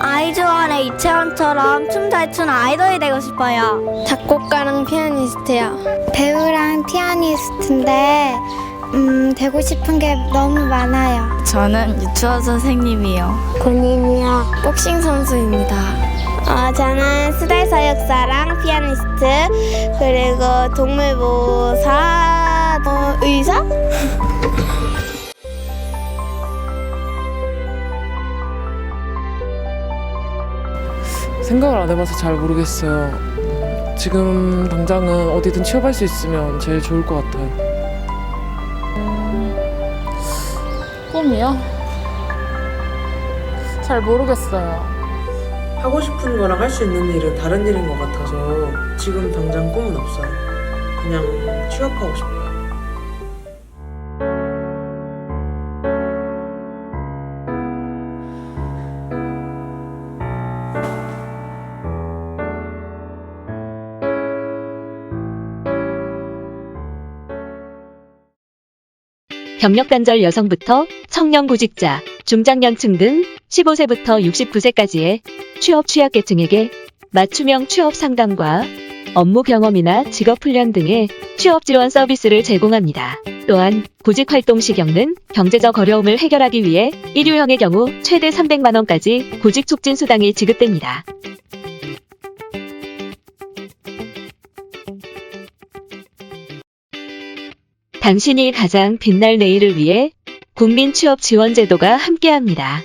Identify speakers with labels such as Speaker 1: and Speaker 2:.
Speaker 1: 아이즈원의 이채원처럼 춤 잘 추는 아이돌이 되고 싶어요.
Speaker 2: 작곡가랑 피아니스트요. 배우랑 피아니스트인데 음, 되고 싶은 게 너무 많아요.
Speaker 1: 저는 유치원 선생님이요.
Speaker 2: 본인이요.
Speaker 1: 복싱 선수입니다.
Speaker 2: 어, 저는 수달사역사랑 피아니스트 그리고 동물 보호사 어, 의사?
Speaker 3: 생각을 안 해봐서 잘 모르겠어요. 지금 당장은 어디든 취업할 수 있으면 제일 좋을 것 같아요.
Speaker 4: 꿈이요? 잘 모르겠어요.
Speaker 3: 하고 싶은 거랑 할 수 있는 일은 다른 일인 것 같아서 지금 당장 꿈은 없어요. 그냥 취업하고 싶어요.
Speaker 5: 경력단절 여성부터 청년 구직자, 중장년층 등 15세부터 69세까지의 취업 취약계층에게 맞춤형 취업 상담과 업무 경험이나 직업 훈련 등의 취업 지원 서비스를 제공합니다. 또한 구직 활동 시 겪는 경제적 어려움을 해결하기 위해 일유형의 경우 최대 300만 원까지 구직 촉진 수당이 지급됩니다. 당신이 가장 빛날 내일을 위해 국민 취업 지원 제도가 함께합니다.